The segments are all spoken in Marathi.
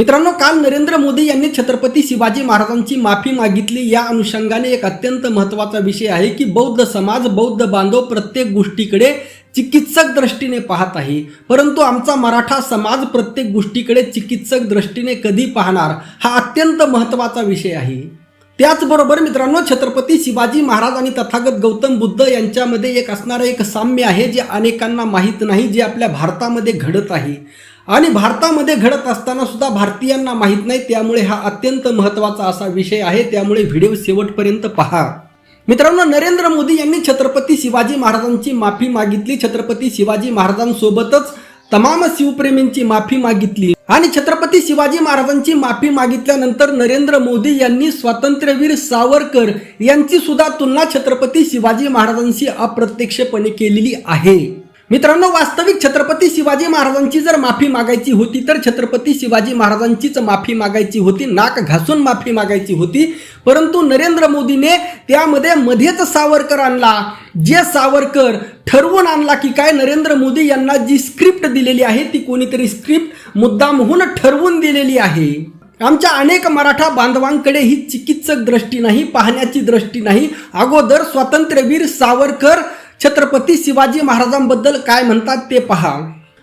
मित्रांनो काल नरेंद्र मोदी यांनी छत्रपती शिवाजी महाराजांची माफी मागितली. या अनुषंगाने एक अत्यंत महत्त्वाचा विषय आहे की बौद्ध समाज बौद्ध बांधव प्रत्येक गोष्टीकडे चिकित्सक दृष्टीने पाहत आहे. परंतु आमचा मराठा समाज प्रत्येक गोष्टीकडे चिकित्सक दृष्टीने कधी पाहणार हा अत्यंत महत्त्वाचा विषय आहे. त्याचबरोबर मित्रांनो छत्रपती शिवाजी महाराज आणि तथागत गौतम बुद्ध यांच्यामध्ये एक असणारं एक साम्य आहे जे अनेकांना माहीत नाही जे आपल्या भारतामध्ये घडत आहे. आणि भारतामध्ये घडत असताना सुद्धा भारतीयांना माहीत नाही त्यामुळे हा अत्यंत महत्त्वाचा असा विषय आहे. त्यामुळे व्हिडिओ शेवटपर्यंत पहा. मित्रांनो नरेंद्र मोदी यांनी छत्रपती शिवाजी महाराजांची माफी मागितली. छत्रपती शिवाजी महाराजांसोबतच तमाम शिवप्रेमींची माफी मागितली. आणि छत्रपती शिवाजी महाराजांची माफी मागितल्यानंतर नरेंद्र मोदी यांनी स्वातंत्र्यवीर सावरकर यांची सुद्धा तुलना छत्रपती शिवाजी महाराजांशी अप्रत्यक्षपणे केलेली आहे. मित्रांनो वास्तविक छत्रपती शिवाजी महाराजांची जर माफी मागायची होती तर छत्रपती शिवाजी महाराजांचीच माफी मागायची होती नाक घासून माफी मागायची होती. परंतु नरेंद्र मोदीने त्यामध्ये मध्येच सावरकर आणला. जे सावरकर ठरवून आणला की काय नरेंद्र मोदी यांना जी स्क्रिप्ट दिलेली आहे ती कोणीतरी स्क्रिप्ट मुद्दामहून ठरवून दिलेली आहे. आमच्या अनेक मराठा बांधवांकडे ही चिकित्सक दृष्टी नाही पाहण्याची दृष्टी नाही. अगोदर स्वातंत्र्यवीर सावरकर छत्रपती शिवाजी महाराजांबद्दल काय म्हणतात ते पहा.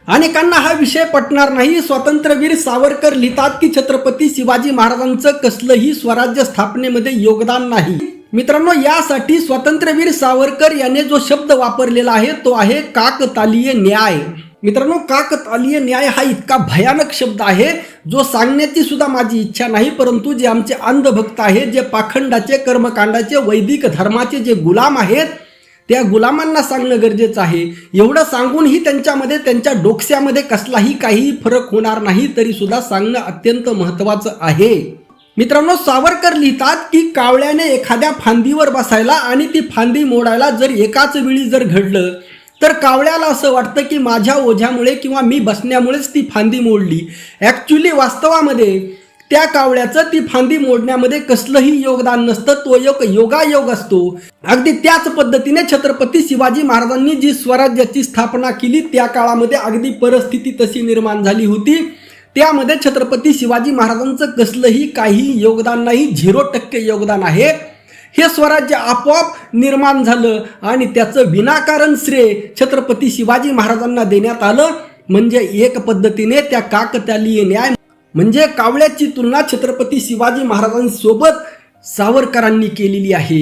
अनेकांना हा विषय पटणार नाही. स्वातंत्र्यवीर सावरकर लिहितात की छत्रपती शिवाजी महाराजांचं कसलंही स्वराज्य स्थापनेमध्ये योगदान नाही. मित्रांनो यासाठी स्वातंत्र्यवीर सावरकर याने जो शब्द वापरलेला आहे तो आहे काकतालीय न्याय. मित्रांनो काकतालीय न्याय हा इतका भयानक शब्द आहे जो सांगण्याची सुद्धा माझी इच्छा नाही परंतु जे आमचे अंधभक्त आहेत जे पाखंडाचे कर्मकांडाचे वैदिक धर्माचे जे गुलाम आहेत त्या गुलामांना सांगणं गरजेचं आहे. एवढं सांगूनही त्यांच्यामध्ये त्यांच्या डोक्यामध्ये कसलाही काही फरक होणार नाही तरीसुद्धा सांगणं अत्यंत महत्त्वाचं आहे. मित्रांनो सावरकर लिहितात की कावळ्याने एखाद्या फांदीवर बसायला आणि ती फांदी मोडायला जर एकाच वेळी जर घडलं तर कावळ्याला असं वाटतं की माझ्या ओझ्यामुळे किंवा मी बसण्यामुळेच ती फांदी मोडली. ॲक्च्युली वास्तवामध्ये त्या कावळ्याचं ती फांदी मोडण्यामध्ये कसलंही योगदान नसतं तो एक योगायोग असतो. अगदी त्याच पद्धतीने छत्रपती शिवाजी महाराजांनी जी स्वराज्याची स्थापना केली त्या काळामध्ये अगदी परिस्थिती तशी निर्माण झाली होती. त्यामध्ये छत्रपती शिवाजी महाराजांचं कसलंही काही योगदान नाही झिरो टक्के योगदान आहे. हे स्वराज्य आपोआप निर्माण झालं आणि त्याचं विनाकारण श्रेय छत्रपती शिवाजी महाराजांना देण्यात आलं. म्हणजे एक पद्धतीने त्या काकतालीय न्याय म्हणजे कावळ्याची तुलना छत्रपती शिवाजी महाराजांसोबत सावरकरांनी केलेली आहे.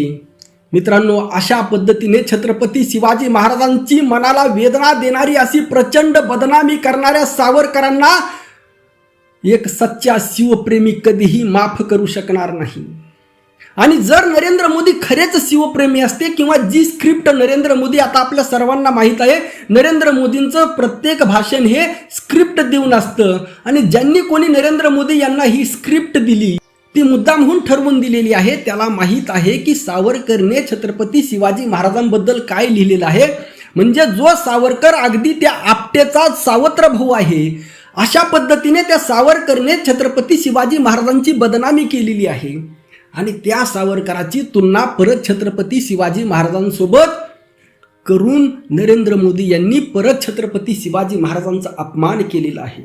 मित्रांनो अशा पद्धतीने छत्रपती शिवाजी महाराजांची मनाला वेदना देणारी अशी प्रचंड बदनामी करणाऱ्या सावरकरांना एक सच्चा शिवप्रेमी कधीही माफ करू शकणार नाही. आणि जर नरेंद्र मोदी खरेच शिवप्रेमी असते किंवा जी स्क्रिप्ट नरेंद्र मोदी आता आपल्या सर्वांना माहीत आहे नरेंद्र मोदींचं प्रत्येक भाषण हे स्क्रिप्ट देऊन असतं. आणि ज्यांनी कोणी नरेंद्र मोदी यांना ही स्क्रिप्ट दिली ती मुद्दामहून ठरवून दिलेली आहे. त्याला माहीत आहे की सावरकरने छत्रपती शिवाजी महाराजांबद्दल काय लिहिलेलं आहे? म्हणजे जो सावरकर अगदी त्या आपटेचा सावत्र भाऊ आहे अशा पद्धतीने त्या सावरकरने छत्रपती शिवाजी महाराजांची बदनामी केलेली आहे. आणि त्या सावरकराची तुलना परत छत्रपती शिवाजी महाराजांसोबत करून नरेंद्र मोदी यांनी परत छत्रपती शिवाजी महाराजांचा अपमान केलेला आहे.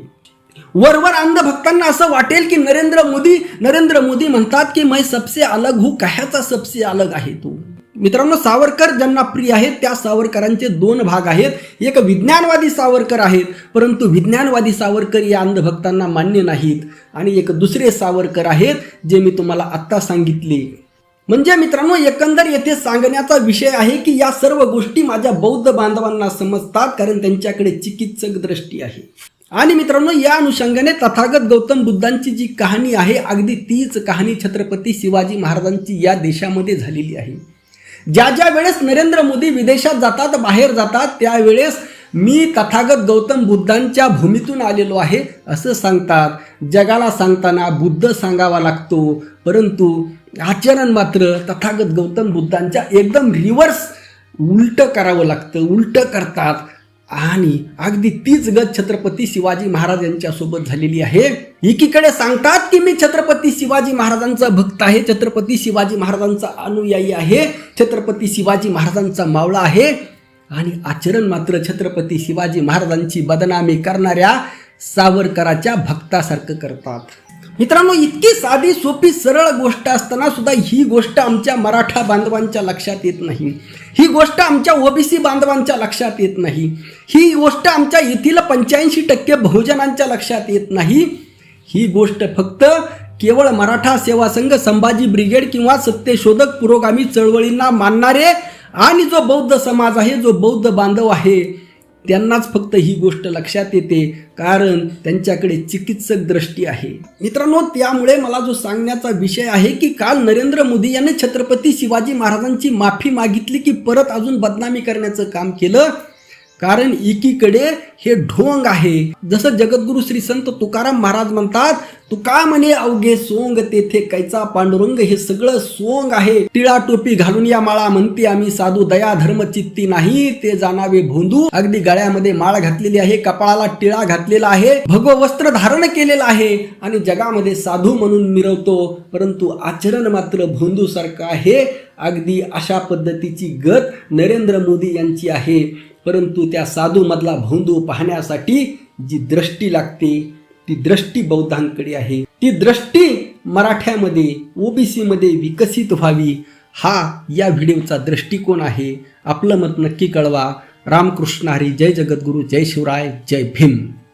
वरवर अंधभक्तांना असं वाटेल की नरेंद्र मोदी नरेंद्र मोदी म्हणतात की मैं सबसे अलग हूँ कह्याचा सबसे अलग आहे तू? मित्रांनो सावरकर ज्यांना प्रिय आहेत त्या सावरकरांचे दोन भाग आहेत. एक विज्ञानवादी सावरकर आहेत परंतु विज्ञानवादी सावरकर या अंधभक्तांना मान्य नाहीत. आणि एक दुसरे सावरकर आहेत जे मी तुम्हाला आत्ता सांगितले. म्हणजे मित्रांनो एकंदर येथे सांगण्याचा विषय आहे की या सर्व गोष्टी माझ्या बौद्ध बांधवांना समजतात कारण त्यांच्याकडे चिकित्सक दृष्टी आहे. आणि मित्रांनो या अनुषंगाने तथागत गौतम बुद्धांची जी कहाणी आहे अगदी तीच कहाणी छत्रपती शिवाजी महाराजांची या देशामध्ये झालेली आहे. ज्या ज्या वेळेस नरेंद्र मोदी विदेशात जातात बाहेर जातात त्यावेळेस मी तथागत गौतम बुद्धांच्या भूमीतून आलेलो आहे असं सांगतात. जगाला सांगताना बुद्ध सांगावा लागतो परंतु आचरण मात्र तथागत गौतम बुद्धांच्या एकदम रिव्हर्स उलटं करावं लागतं उलटं करतात. आणि अगदी तीच गत छत्रपती शिवाजी महाराज यांच्यासोबत झालेली आहे. एकीकडे सांगतात की मी छत्रपती शिवाजी महाराजांचा भक्त आहे छत्रपती शिवाजी महाराजांचा अनुयायी आहे छत्रपती शिवाजी महाराजांचा मावळा आहे. आणि आचरण मात्र छत्रपती शिवाजी महाराजांची बदनामी करणाऱ्या सावरकराच्या भक्तासारखं करतात. मित्रांनो इतकी साधी सोपी सरळ गोष्ट असताना सुद्धा ही गोष्ट आमच्या मराठा बांधवांच्या लक्षात येत नाही. ही गोष्ट आमच्या ओबीसी बांधवांच्या लक्षात येत नाही. ही गोष्ट आमच्या येथील पंच्याऐंशी टक्के बहुजनांच्या लक्षात येत नाही. ही गोष्ट फक्त केवळ मराठा सेवा संघ संभाजी ब्रिगेड किंवा सत्यशोधक पुरोगामी चळवळींना मानणारे आणि जो बौद्ध समाज आहे जो बौद्ध बांधव आहे त्यांनाच फक्त ही गोष्ट लक्षात येते कारण त्यांच्याकडे चिकित्सक दृष्टी आहे. मित्रांनो त्यामुळे मला जो सांगण्याचा विषय आहे की काल नरेंद्र मोदी यांनी छत्रपती शिवाजी महाराजांची माफी मागितली की परत अजून बदनामी करण्याचं काम केलं कारण एकीकडे हे ढोंग आहे. जसं जगद्गुरु श्री संत तुकाराम महाराज म्हणतात तुका म्हणे अवघे सोंग तेथे कैचा पांडुरंग हे सगळं सोंग आहे. टिळा टोपी घालून या माळा म्हणते आम्ही साधू दया धर्म चित्ती नाही ते जाणावे भोंदू. अगदी गळ्यामध्ये माळ घातलेली आहे कपाळाला टिळा घातलेला आहे भगव वस्त्र धारण केलेलं आहे आणि जगामध्ये साधू म्हणून मिरवतो. परंतु आचरण मात्र भोंदू सारखं आहे. अगदी अशा पद्धतीची गत नरेंद्र मोदी यांची आहे. परंतु त्या साधूमधला भोंदू पाहण्यासाठी जी दृष्टी लागते ती दृष्टी बौद्धांकडे आहे. ती दृष्टी मराठ्यामध्ये ओबीसीमध्ये विकसित व्हावी हा या व्हिडिओचा दृष्टिकोन आहे. आपलं मत नक्की कळवा. रामकृष्ण हरी जय जगद्गुरू जय शिवराय जय भीम.